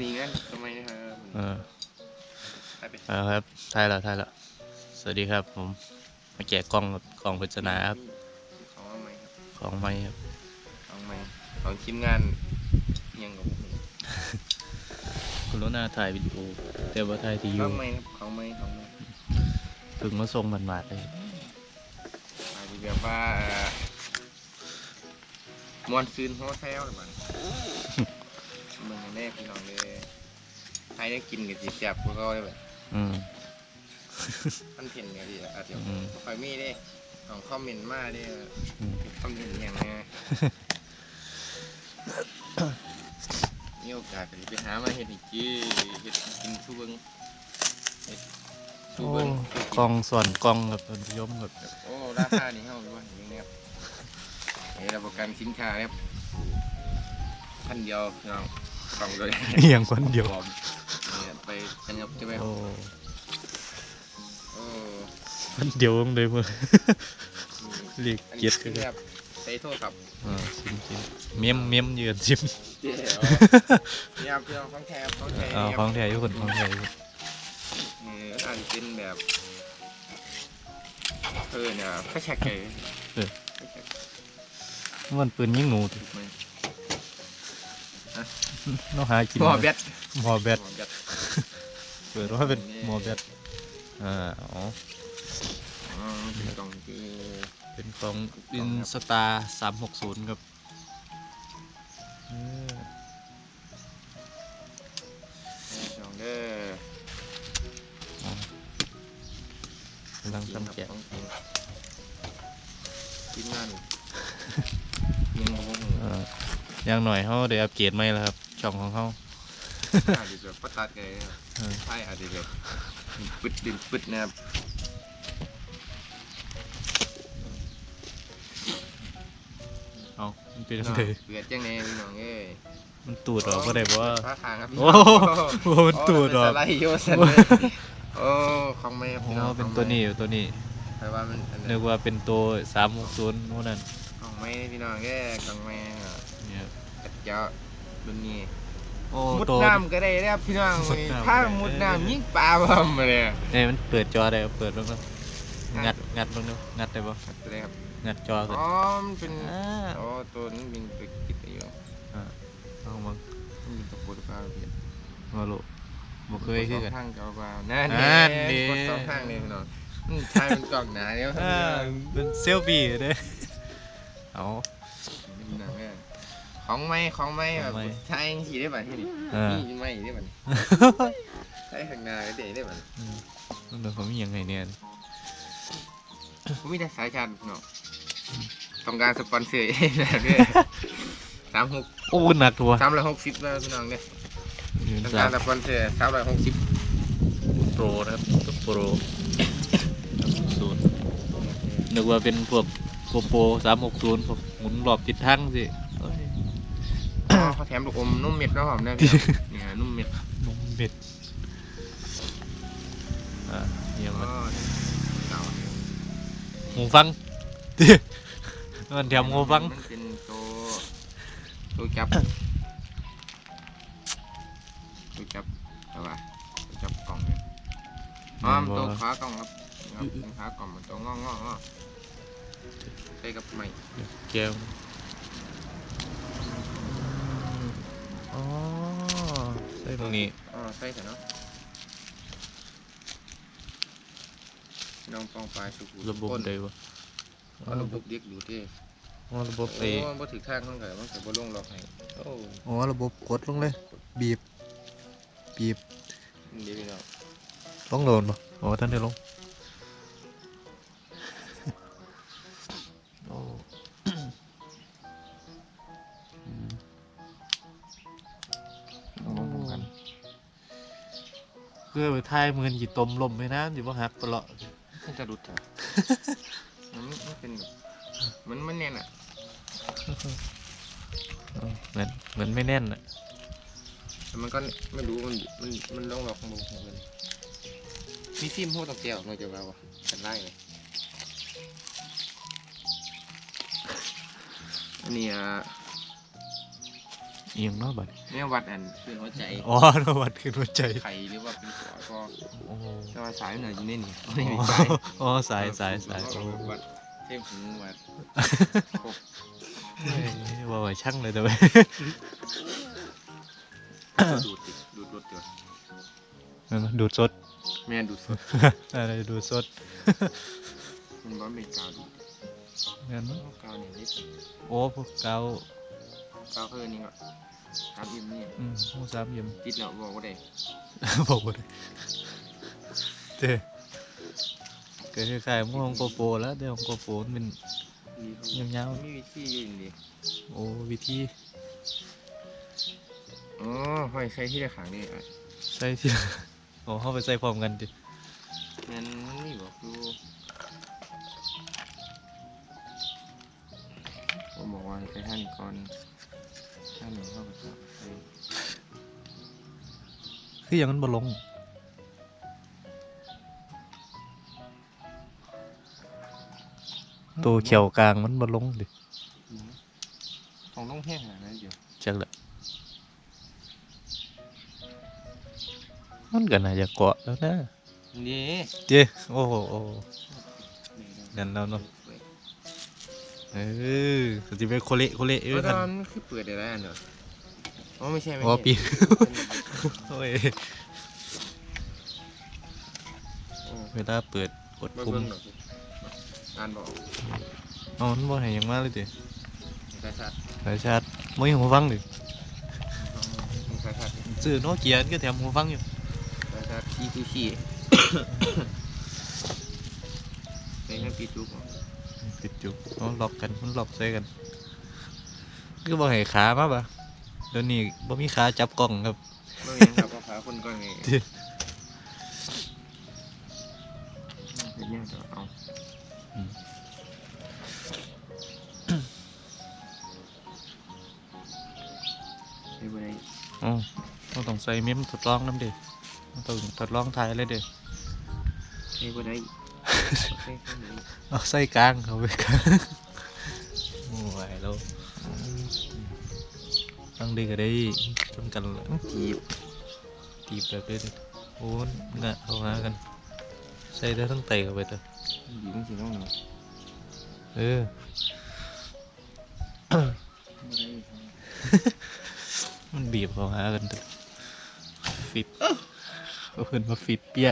นี่งั้นทำไมนะครับเออไปไปเอาครับถ่ายแล้วถ่ายแล้วสวัสดีครับ ผม มาแกะกล้องครับกล้องพิจนาครับ ของเอาไหมครับของไม้ครับ ของไหมของทีมงานยังกับผมคุณรุณาถ่ายวิดีโอ แต่ว่าถ่ายที่อขยูองไหมครับของไหมของไหมถึงมาส่งมันมาดๆเลยอาจจะแบบว่าเอ่อมวนซืนหัวแซวหรือเปล่าเมือง แรกพี่น้องเลยใครได้กินกับจีบจับพวกเขาได้แบบอืม มันเห็นไงดิอาจจะอืม คอยมีเด้ของคอมเมนต์มาเด้อืมคอมเมนต์อย่างไงมีโอกาสก็สิไปหามาเฮ็ดอีกทีเฮ็ดให้กินสู้เบิ่งเฮ็ดสู้โอ้เบิ่งกล้องส่วนกล้องครับท่านผู้ชมครับโอ้ ราคานี่เฮาว่าอย่างนี้ครับเฮ้ยรับประกันสินค้าครับพันเดียวพี่น้อง กล่องเลยอหย่างคนเดียวพร้อมเนี่ยไปกันครับใช่ไหมโอ้โอ้คนเดียวเลยมึงเรียกอันเกียนี้รติคือแบบใส่โทรศัพท์อ่าชิมชิมเมียมเมียมยืนชิมเจ๋วเนี่ยครับพี่น้องของแท้ของแท้อ่านี่คขรัอบงแท้ทุกคนของแท้ทุกคนเอออาจจะเป็นแบบเออเนี่ยแค่แช็กเลยแค่แช็กมันปืนยิงหนูติถูกไหม น้องหากินหมอแบตหมอแบตหมอแบตเปิดว่าเป็นหมอแบตอ่าอ๋ออ๋อเป็นกล่องคือเป็นของอินสตาสามหกศูนย์ครับเออกล่องเด้อกำลังทำแกะของจริงทีมงานยังงงเอ่ออย่างหน่อยเขาได้อัปเกรดไหมแล้วครับช่ องของเขาอาจจะแบบประตัดเลยเออใช่อาจจะแบบปึดดินปึดนะครับเอามันเป็นเนาะอะไรเบียดจังเลยพี่น้องเอ้ยมันตูดออกก็ได้บ่ว่าท่าทางครับพี่โอ้น้องโหมันตูดออกโเป็นสไลด์โยสันเลยโอ้ของไม่ครับอ๋พี่น้องอเป็นตัวนี้ตัวนี้แปลว่ามันอันนึนี้กว่าเป็นตัวสามหกศูนย์พวกนั้นของไม่พี่น้องแค่ของไม่เนี่ยกระเจาะ รุ่นนี้โอ้มุดตัวน้ำก็ได้แล้วพี่น้องมุดน้ำ ถ้าก็ได้มุดน้ำยิ่งปลาบ่มมาเลย เนี่ยมันเปิดจอได้เปิดลงแล้วงัดงัดลงแล้วงัดได้ปะอะไรครับงัดจอขึ้นอ๋อมันเป็นอ่าอ๋อตัวนี้เป็นไปกินไปอยู่เอามามันเป็นตะปูตะปาพี่มาลูกบ่เคยคือกันทางเจ้าบ่าวนั่นนั่นนี่กดสองทางเลยพี่น้องอืมใช่เป็นกล่องหนาเดียวอ่าเป็นเซลฟี่เด้เอาหนังเนี่ย ของไม่ของไม่ขแบอบงไม้ใช้ขี่ได้ป่ะที่นี่อ่านี่ไม่ได้ป่ะนี่ใช้ข้างหน้าก็ได้ได้ป่ะมันเป็นของมีอย่างไงเนี่ยผมมีแต่สายชาร์จเนาะต้องการสปอนเซอร์เองนะเนี่ยสามหกโอ้หนักตัวสามร้อยหกสิบแล้วพี่น้องเนี่ยยืนต้องสาการมสปอนเซอร์สามร้อยหกสิบโปรนะครับตัวโปรศูนย์นึกว่าเป็นพวกโกโปรสามหกศูนย์พวกหมุนรอบติดทั้งสิ เอ้ยเขาแถมลูกอมนุ่มเม็ดเนาะผมเนี่ยพี่น้องเนี่ยนุ่มเม็ดนมเบ็ดอ่ายังก็มันเก่าหูฟังมันแถมหูฟัง มันเป็นตัวตัวจับตัวจับอะไรวะตัวจับกล่องเนี่ยอ๋อมันตัวขากล่องครับครับเป็นขากล่องมันตัวงองงอใช้กับไม้แก้วอ๋อ ใช่ตรงนี้อ๋อใช่เถอะเนาะน้องปองปลายสุกุระบบก้นใดวะอ๋อระบบเด็กดูที่อ๋อระบบโอ้เอบ่ถึงทางมันก็มันก็บ่ลงหรอกให้โอ้อ๋อระบบกดลงเลย บีบ บีบดีพี่น้องลงโดนปะอ๋อท่านได้ลง พื่อไปทายมือนกี่ตมลมไปน้ำอยู่ว่าหักตลอดมันจะรุดจ้ะมันมันเป็นแบบมันมันแน่นอะเหมือนเหมือนไม่แน่นอะแต่มันก็ไม่รู้มันมันมันลงหรอกของผมของมันมีฟิล์มหัวตอกแก้วเราจะว่าวะกันได้เลยอันนี้อะ เอียงเนาะบัดเนี่ยวัดอันคือหัวใจอ๋อเนาะวัดขึ้นหัวใจไข่หรือว่าเป็นหัวก็โอ้โหแต่ว่าสายเหนืออยู่ในนี่อ๋ไม่มีอสายอ๋อสายสายสายโอ้วัดเทพหูวัดเฮ้ยว่าไว้ช่างเลยแต่ว่าดูดดิดูดรถเดือดนั่นนะดูดสดแม่นดูดสดอะไรดูดสดมันว่าเป็นกาวดูดงั้นเนอะกาวเนี่ยนิดโอ้พวกเกากาว คืออันนี้ก็กาวอิ่มนี่อืมหมูสามเยี่ยม ติดแล้วบอกว่าได้บอกว่าได้เจ้ก็คล้ายๆหมูของโกโปรแล้วแต่ของโกโปรมันเป็นยาวๆ มีวิธีอยู่นี่โอ้วิธีอ๋อห้อยใส่ที่ได้ขางนี่อะใส่ที่ โอ้เข้าไปใส่พร้อมกันดิแม่นมันมีบอกดูผมบอกว่าให้ไปท่านก่อนท่านหนึ่งเข้าไปครับไปคืออย่างนั้นบ่ลง ตัวเขียวกลางมันบ่ลงดิของต้องแห้งขนาดนั้นอยู่จักแหละมันก็น่าจะเกาะแล้วนะนี่เจ้โอ้โหโอ้โหนั่นแล้วเนาะ เออสติเป็นโคเละโคเละเอเอออตกัอนนคือเปิดได้แล้วเนอะอ๋อไม่ใช่ไม่อ๋อใช่ปีโอ้ยโอ้เวลาเปิดกดมาปุ่มเบิ่งหน่อยสิอ่านบอกอ๋อมันบ่ให้หยังมาเลยดิมีสายสัตว์สายชาร์จบ่มีหูฟังดิมีสายสัตว์ซื้อโนเกียก็แถมหูฟังอยู่สายสัตว์ขี้คือขี้ เป็นแค่ปีจุกเหรอ ติดอยู่เอาล็อกกันมันล็อกใส่กันก็บ่ให้ขามาปะเดี๋ยวนี้บ่มีขาจับกล้องครับไม่ยังครับก็ขาคนก่อนไงที่เป็นยังจะเอาไปบ่ได้อ๋อเราต้องใส่เมมทดลองน้ำเด็เราต้องทดลองถ่ายเลยเด็ไปบ่ได้โอ เคแค่นี้เอาใส่กลางเขาไปกลางโอ้ยแล้วตั้งดีก็ได้จนกันเลยจีบตีบแบบนี้ดิโอ้ยงะเข้าหากัน ใส่ได้ทั้งไตเข้าไปเถอะบีบมันสิน้องหนูเออบ่ได้มันบีบเข้าหากันเถอะฟิตเอาเพื่อนมาฟิตเปี้ย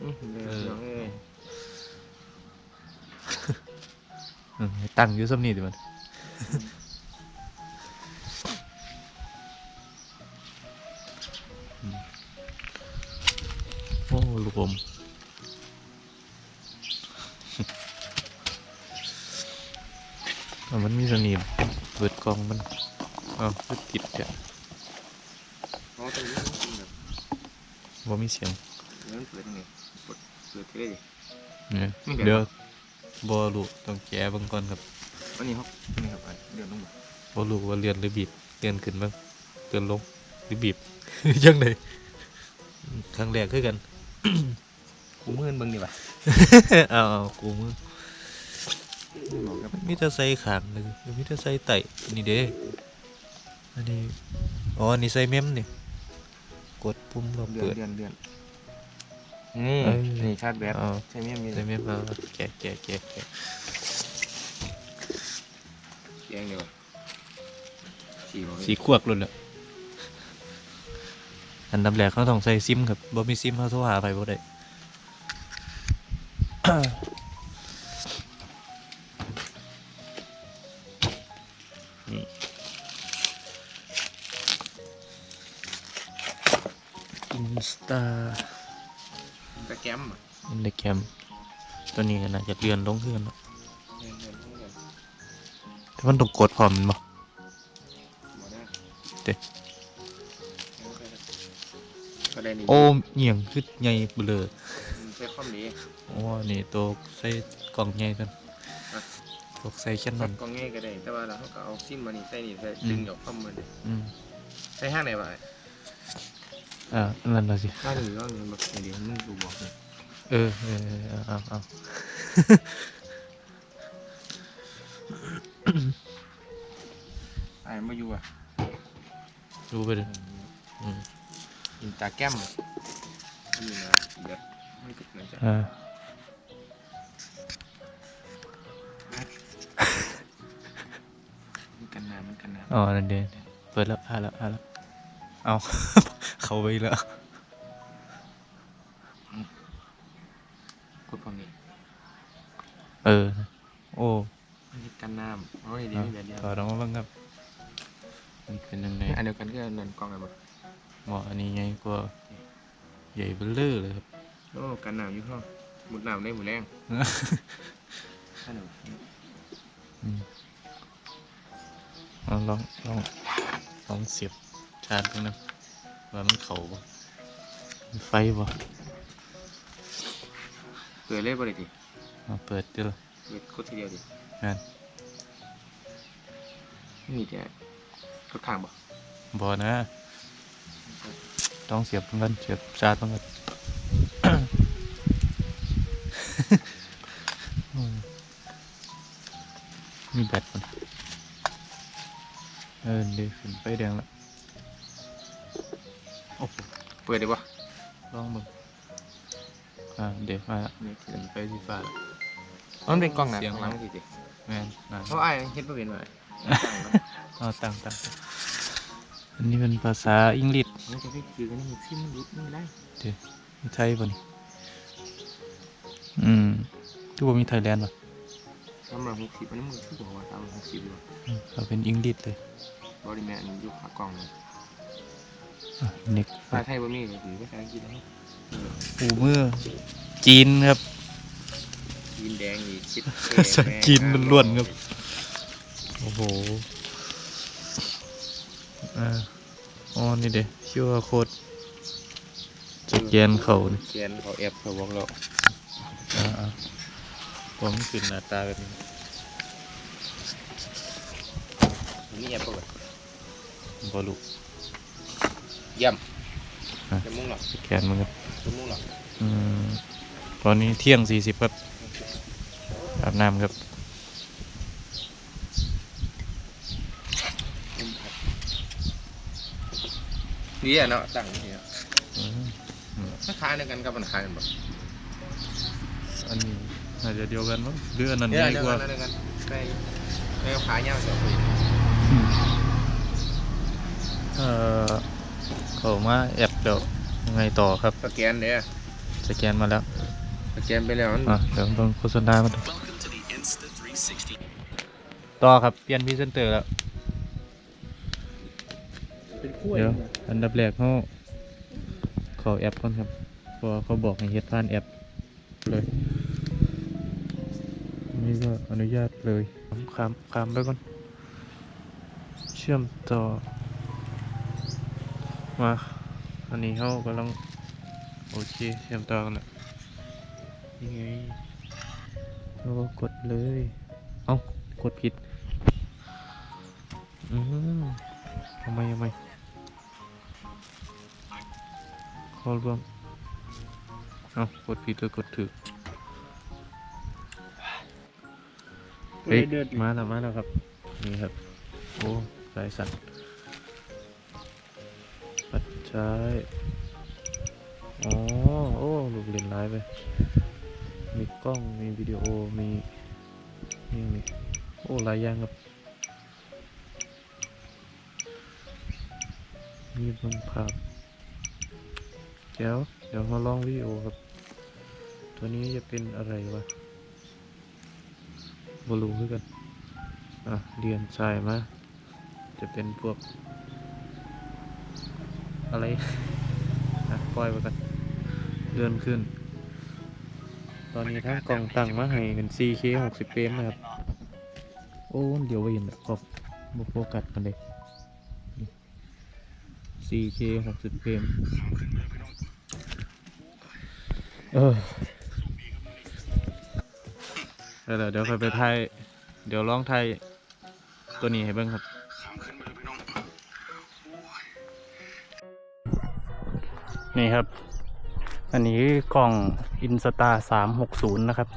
อื้อเลยน้องเอ้ย อืมให้ ตั้งอยู่ซ้ำนี่ดิมันอืมโอ้ลูกอมอะมันมีสนิมเปิดกล่องมันอ้าวคือติดแกะอ๋อตรงนี้มันเป็นแบบบ่มีเสียงเดี๋ยวมันเปิดยังไงกดเปิดได้ดิเนี่ยมีแบบเดี๋ยว บ่รู้ต้องแกะเบิ่งก่อนครับอันนี้ครับอันนี้ครับอันเดี๋ยวต้องบอกบ่รู้ว่าเลื่อนหรือบีบเลื่อนขึ้นบ้างเลื่อนลงหรือบีบ ยังไงครั้งแรกคือกัน กูมือนเบิ่งดีป่ะเอาเอากูมือบอกครับมีแต่ใส่ขางเลยมีแต่ใส่ไต่นี่เด้อันนี้อ๋ออันนี้ใส่เมมนี่กดปุ่มเราเดือเปินดเดือนเดือน นี่ เอ้ยนี่ชาร์จแบตเอาใช่ไหมมีใส่เมมเอาแกะแกะแกะแกะแยงเดียวสี่บอกสีขวกเลยแหละอันดับแรกเขาต้องใส่ซิมครับบ่มีซิมเขาโทรหาไปบ่ได้ นี่อินสตา ตะแกรมอะอินเดแกมตัวนี้ก็น่าจะเลื่อนลงขึ้นเนาะเดือนเดือนเดือนแต่มันต้องกดพร้อมแมันบ่ หมดแล้วเด้ ก็ได้นี่โอ้เหี่ยงคือใหญ่เบลอมันใช้ความดี โอ้นี่ตัวใส่กล่องใหญ่กันอะ ตัวใส่แค่กนั้นก็ง่ายก็ได้ แต่ว่าเราก็เอาซิมมานี่ใส่นี่ใส่อืม ดึงออกข้อมือนี่อืมใส่ห้างไหนวะ อ่านั่นน่ะสิห้างหรือว่าเงินแบบเดี๋ยวมึงดูบอกเลยเออเออเออเอาเอาเอาไอ้มาอยู่อะดูไปเลยอืมอินตาแกรมนี่นะเดี๋ยวไม่ติดนะจ๊ะอ่ามันกันน้ำมันกันน้อ๋อนั่นเด่นเปิดแล้วอ่าแล้วอ่าแล้ว เอาเข้าไปอีกแล้วำกดฝั่งนี้เออ โอ้มันมีกันน้ำโอ้ยดีไม่แบบเดียวต่อรองมาบ้างครับมันเป็นยังไงอันเดียวกันก็เนินกล้องเลยหมดหมออันนี้ใหญ่กว่าใหญ่เบ้อเร่อเลยครับโอ้กันน้ำอยู่ห้องหมุดน้ำได้หมุดแรงฮัลโหลอืมเอาลองลองลองเสียบ ชาร์จดูนะว่ามันเข่าบ่มีไฟบ่เปิดเลยบ่ได้ดิเอาเปิดดิละเปิดกดทีเดียวดิงานไม่มีแต่กดข้างบ่บ่นะ ต้องเสียบมันกันเสียบชาร์จมันกันอืมมีแบตมันเออเดี๋ยวขึ้นไฟแดงแล้ว โอ้โหเปิดได้บ่ลองมึงอ่าเดี๋ยวมาละนี่ขึ้นไฟสีฟ้าแล้วมันเป็นกล้องหน้าเสียงข้างหลังสิดิแม่นอ่าเพราะไอ้ายเฮ็ดบ่เป็นว่าเอาตั้งตั้งอันนี้เป็นภาษาอังกฤษมันจะไปคือกันนี่ซิมรุดนี่ได้มีไทยป่ะนี่อืมทุกว่ามีไทยแลนด์ป่ะสำหรับ60อันนี้มันคือบอกว่าสำหรับ60ดีกว่าอืมเราเป็นอังกฤษเลยบริแมนอยู่ขากล้องเลยอะเน็กภาษาไทยบ่มีก็คือภาษาอังกฤษนะปูมือจีนครับยินแดงนี่ชิดภาษาจีนล้วนๆครับ โอ้โหอ่าอ๋อนี่เด้ชื่อว่าโคดสแกนเขานี่สแกนเขาแอปเขาบอกเราอ่าอ่าผมขึ้นหน้าตาแบบนี้มีแอปเปิลบอลุ เยี่ยมอะ จะมุ่งหรอสแกนมันครับจะมุ่งหรออืมตอนนี้เที่ยงสี่สิบครับอาบน้ำครับดีอะเนาะตั้งนี่เนาะอืมคล้ายๆเดียวกันกับมันคล้ายกันบ่อันนี้น่าจะเดียวกันมั้งหรืออันนั้นเดียวใหญ่เดียวกกัว่านเดียวกันไปไปเอาขายาวเสียคุยอืมเอ่อ เข้ามาแอปเดี๋ยวยังไงต่อครับ สแกนเด้อสแกนมาแล้วสแกนไปแล้วมันอะเดี๋ยวต้องโฆษณามาดูต่อครับเปลี่ยนพรีเซนเตอร์แล้วเป็นขั้วเดี๋ยวอันดับแรกเขาเขาแอปก่อนครับเพราะว่าเขาบอกให้เฮ็ดผ่านแอปเลยอันนี่ก็อนุญาตเลยข้ามข้ามไปก่อน เชื่อมต่อ มาอันนี้เขากำลังโอเคเชื่อมต่อกันแล้วนี่ไงเราก็กดเลย เอ้ากดผิด อืมทำไมทำไมเข้ารวม เอากดผิดหรือกดถูกเฮ้ยมาแล้วมาแล้วครับ นี่ครับ โอ้สายสั่น ใช้อ๋อ โอ้ลูกเล่นไลฟ์ไป มีกล้อง มีวิดีโอ มีนี่มี โอ้หลายอย่างครับ มีเบนภาพเดี๋ยว เดี๋ยวมาลองวิดีโอครับ ตัวนี้จะเป็นอะไรวะบรูคือกัน อะเรียนสายมา จะเป็นพวก อะไรอะปล่อยไปกันเลื่อนขึ้น ตอนนี้ทั้งกล่องตั้งมาให้เป็น 4K 60เฟรมนะครับ โอ้ เดี๋ยวไว้เห็นแบบขอบโฟกัสมันเลย 4K 60เฟรมเออเดี๋ยวเดี๋ยวค่อยไปไทย เดี๋ยวลองไทยตัวนี้ให้เบิ่งครับ นี่ครับ อันนี้กล่อง Instar 360นย์นะครับ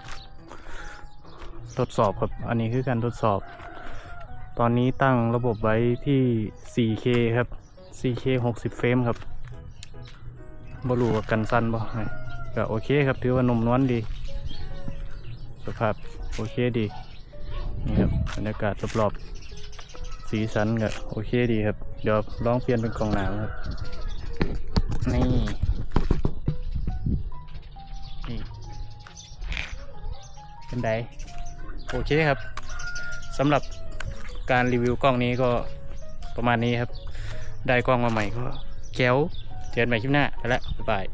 ทดสอบครับ อันนี้คือการทดสอบ ตอนนี้ตั้งระบบไว้ที่ 4K ครับ 4K 60 เฟรมครับบรูกันสั้นบ่ก็โอเคครับ ถือว่านุ่มนวลดี สภาพโอเคดี นี่ครับบรรยากาศรอบๆสีสันก็โอเคดีครับ เดี๋ยวลองเปลี่ยนเป็นกล่องหนาวครับ นี่นี่เป็นไดโอเคครับสำหรับการรีวิวกล้องนี้ก็ประมาณนี้ครับ ได้กล้องมาใหม่ก็แก้วเจอกันใหม่คลิปหน้าไปแล้วบ๊ายบาย